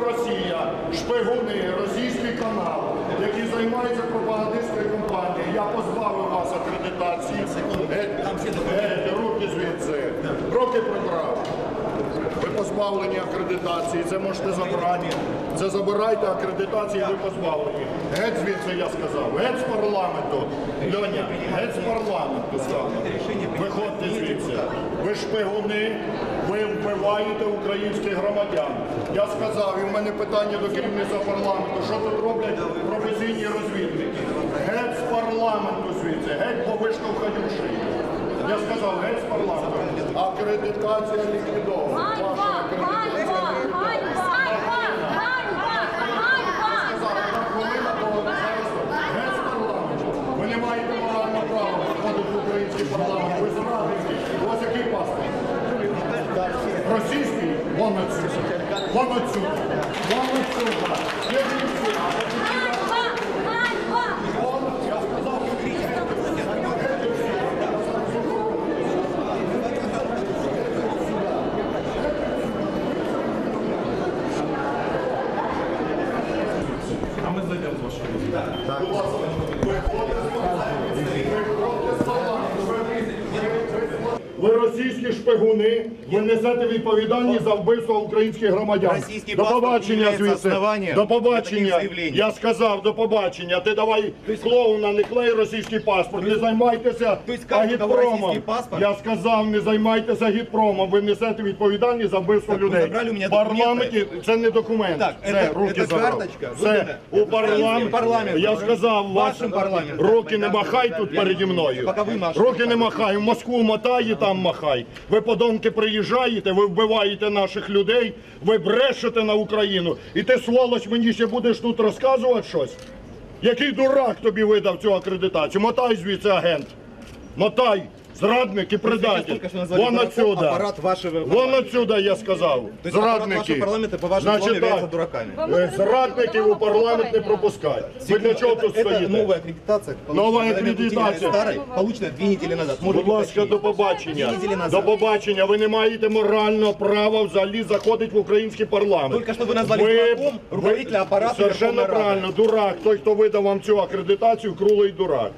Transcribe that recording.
Росія, шпигуни, російський канал, які займаються пропагандистською кампанією. Я позбавив вас акредитації. Геть, руки звідси. Руки прибрав. Ви позбавлені акредитації, це можете забрати. Це забирайте акредитації, ви позбавлені. Геть звідси я сказав. Геть з парламенту. Льоня, геть з парламенту сказано. Виходьте звідси. Ви шпигуни, ви вбиваєте українських громадян. Я сказав, і в мене питання до керівництва парламенту. Що тут роблять професійні розвідники? Геть з парламенту звідси, геть бо виштовхають шиї. Я сказав, геть з парламенту. Акредитація ліквідована. Ганьба! Ганьба! Ганьба! Ви не маєте морального права входити в український парламент. Ви зрадники. У вас який паспорт? Російський? Вон отсюда. Вон отсюда. Вон отсюда. Є всі. Ганьба! Ганьба! Вон, я сказав, А ми зайдемо з вашого. Ви російські шпигуни, ви несете відповідальність за вбивство українських громадян. Російський до побачення звідси. До побачення. Я сказав, до побачення. Ти давай клоуна, не клей російський паспорт, не займайтеся агітпромом. Я сказав, не займайтеся агітпромом. Ви несете відповідальність за вбивство людей. забрали у мене В парламенті це не документ. Це руки забрав. карточка. Це у парламент. Я сказав, Вашим парламентом. руки не махай тут переді мною. Руки не махай, в Москву мотай і там махай. Ви подонки приїжджаєте, ви вбиваєте наших людей, ви брешете на Україну. І ти, сволоч, мені ще будеш тут розказувати щось? Який дурак тобі видав цю акредитацію? Мотай звідси агент. Мотай, зрадник і предатель. только что назвали Вон дураком отсюда. аппарат вашего Вон парламента. отсюда, я сказав. То есть аппарат Зрадники. вашего парламента, по вашим словам, является дураками. Е, Зрадників у парламент не пропускають. Ви для чого тут Это стоїте? новая аккредитация, Новая полученная аккредитация. старой, получена две недели назад. Может Будь быть, ласка, точнее. до побачення. Дві неділі назад. До побачення. Ви не маєте морального права взагалі заходити в український парламент. Только что вы назвали дураком руководителя аппарата Совершенно Верховной Рады. правильно. Дурак. Той, хто видав вам цю акредитацію, крулий дурак.